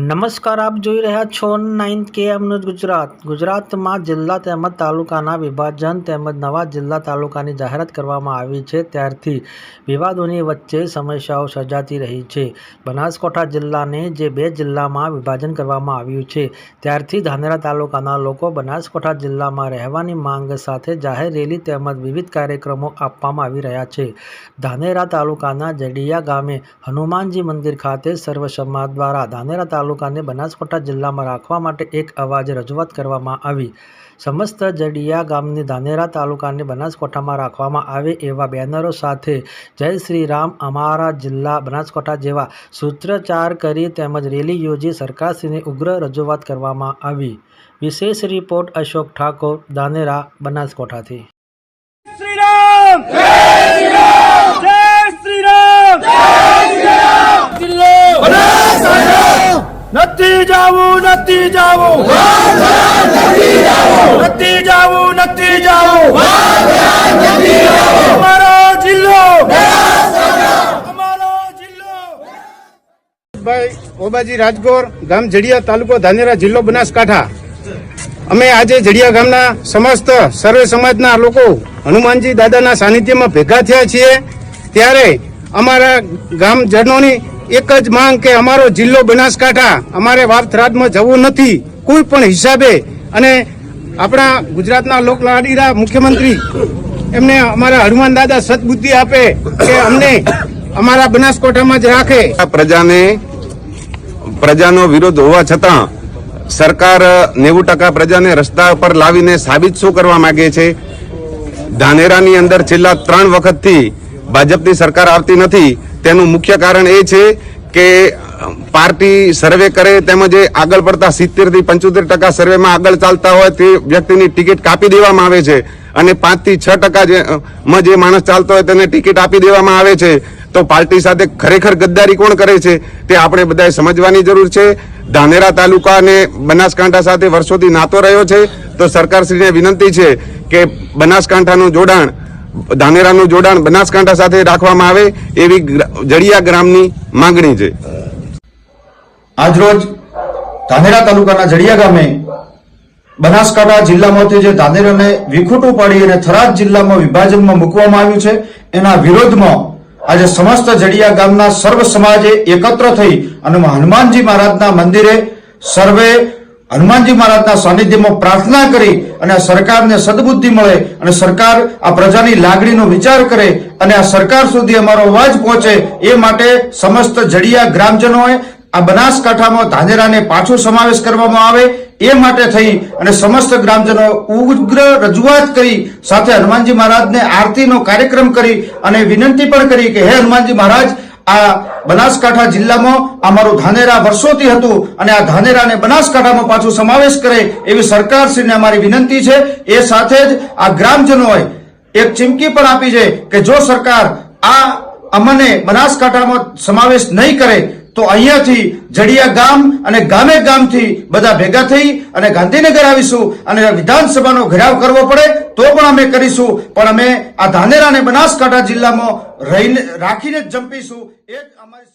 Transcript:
નમસ્કાર, આપ જોઈ રહ્યા છો નાઇન્થ કે એમ ન્યૂઝ ગુજરાત. ગુજરાતમાં જિલ્લા તેમજ તાલુકાના વિભાજન તેમજ નવા જિલ્લા તાલુકાની જાહેરાત કરવામાં આવી છે. ત્યારથી વિવાદોની વચ્ચે સમસ્યાઓ સર્જાતી રહી છે. બનાસકાંઠા જિલ્લાને જે બે જિલ્લામાં વિભાજન કરવામાં આવ્યું છે, ત્યારથી ધાનેરા તાલુકાના લોકો બનાસકાંઠા જિલ્લામાં રહેવાની માંગ સાથે જાહેર રેલી તેમજ વિવિધ કાર્યક્રમો આપવામાં આવી રહ્યા છે. ધાનેરા તાલુકાના જડિયા ગામે હનુમાનજી મંદિર ખાતે સર્વ સમાજ દ્વારા ધાનેરા તાલુકાને બનાસકાંઠા જિલ્લામાં રાખવા માટે એક અવાજ રજૂઆત કરવામાં આવી. સમસ્ત જડિયા ગામની ધાનેરા તાલુકાને બનાસકાંઠામાં રાખવામાં આવે એવા બેનરો સાથે જય શ્રી રામ અમારા જિલ્લા બનાસકાંઠા જેવા સૂત્રચાર કરી તેમજ રેલી યોજી સરકારશ્રીની ઉગ્ર રજૂઆત કરવામાં આવી. વિશેષ રિપોર્ટ અશોક ઠાકોર, ધાનેરા, બનાસકાંઠાથી શ્રી રામ જય શ્રી રામ જય શ્રી રામ જય શ્રી રામ જિલ્લો નથી જાવું નથી જાવું નથી જાવું નથી જાવું અમારો જિલ્લો. ભાઈ, ઓબાજી રાજગોર ગામ જડિયા તાલુકો ધાનેરા જિલ્લો બનાસકાંઠા. અમે આજે જડિયા ગામના સમસ્ત સર્વે સમાજના લોકો હનુમાનજી દાદાના સાનિધ્યમાં ભેગા થયા છીએ. ત્યારે અમારા ગામજનોની એક જ માંગ કે અમારો જિલ્લો બનાસકાંઠા અમારે વાપથરાદમાં જવું નથી, કોઈ પણ હિસાબે. અને આપણા ગુજરાતના લોકલાડીરા મુખ્યમંત્રી, એમને અમારા હનુમાન દાદા સદબુદ્ધિ આપે કે અમને અમારા બનાસકાંઠામાં જ રાખે. પ્રજાને, પ્રજાનો વિરોધ હોવા છતાં સરકાર નેવું ટકા પ્રજાને રસ્તા પર લાવીને સાબિત શું કરવા માંગે છે? ધાનેરાની અંદર છેલ્લા ત્રણ વખતથી ભાજપની સરકાર આવતી નથી. તેનું મુખ્ય કારણ એ છે કે પાર્ટી સર્વે કરે, તેમજ આગળ પડતા સિત્તેરથી પંચોતેર ટકા સર્વેમાં આગળ ચાલતા હોય તે વ્યક્તિની ટિકિટ કાપી દેવામાં આવે છે. અને પાંચથી છ ટકા જે માણસ ચાલતો હોય તેને ટિકિટ આપી દેવામાં આવે છે. તો પાર્ટી સાથે ખરેખર ગદ્દારી કોણ કરે છે, તે આપણે બધાએ સમજવાની જરૂર છે. ધાનેરા તાલુકા અને બનાસકાંઠા સાથે વર્ષોથી નાતો રહ્યો છે. તો સરકારશ્રીને વિનંતી છે કે બનાસકાંઠાનું જોડાણ ધાનેરાનું જોડાણ બનાસકાંઠા સાથે રાખવામાં આવે એવી જડિયા ગ્રામની માંગણી છે. આજરોજ ધાનેરા તાલુકાના જડિયા ગામે બનાસકાંઠા જિલ્લામાંથી જે ધાનેરાને વિખૂટું પાડી અને થરાદ જિલ્લામાં વિભાજનમાં મૂકવામાં આવ્યું છે, એના વિરોધમાં આજે સમસ્ત જડિયા ગામના સર્વ સમાજે એકત્ર થઈ અને હનુમાનજી મહારાજના મંદિરે સર્વે હનુમાનજી મહારાજના સાનિધ્યમાં પ્રાર્થના કરી અને સરકારને સદબુદ્ધિ મળે અને સરકાર આ પ્રજાની લાગણીનો વિચાર કરે અને આ સરકાર સુધી અમારો અવાજ પહોંચે એ માટે સમસ્ત જડિયા ગ્રામજનોએ આ બનાસકાંઠામાં ધાનેરાને પાછો સમાવેશ કરવામાં આવે એ માટે થઈ અને સમસ્ત ગ્રામજનો ઉગ્ર રજૂઆત કરી સાથે હનુમાનજી મહારાજને આરતીનો કાર્યક્રમ કરી અને વિનંતી પણ કરી કે હે હનુમાનજી મહારાજ આ બનાસકાંઠા જિલ્લામાં અમારું ધાનેરા વર્ષોથી હતું અને આ ધાનેરાને બનાસકાંઠામાં પાછું સમાવેશ કરે એવી સરકારશ્રીને અમારી વિનંતી છે. એ સાથે જ આ ગ્રામજનોએ એક ચીમકી પણ આપી છે કે જો સરકાર આ અમને બનાસકાંઠામાં સમાવેશ નહીં કરે તો અહીંયાથી જડિયા ગામ અને ગામે ગામથી બધા ભેગા થઈ અને ગાંધીનગર આવીશું અને વિધાનસભાનો ઘેરાવ કરવો પડે તો પણ અમે કરીશું. પણ અમે આ ધાનેરા અને બનાસકાંઠા જિલ્લામાં રહીને રાખીને જ જંપીશું. એ જ અમારી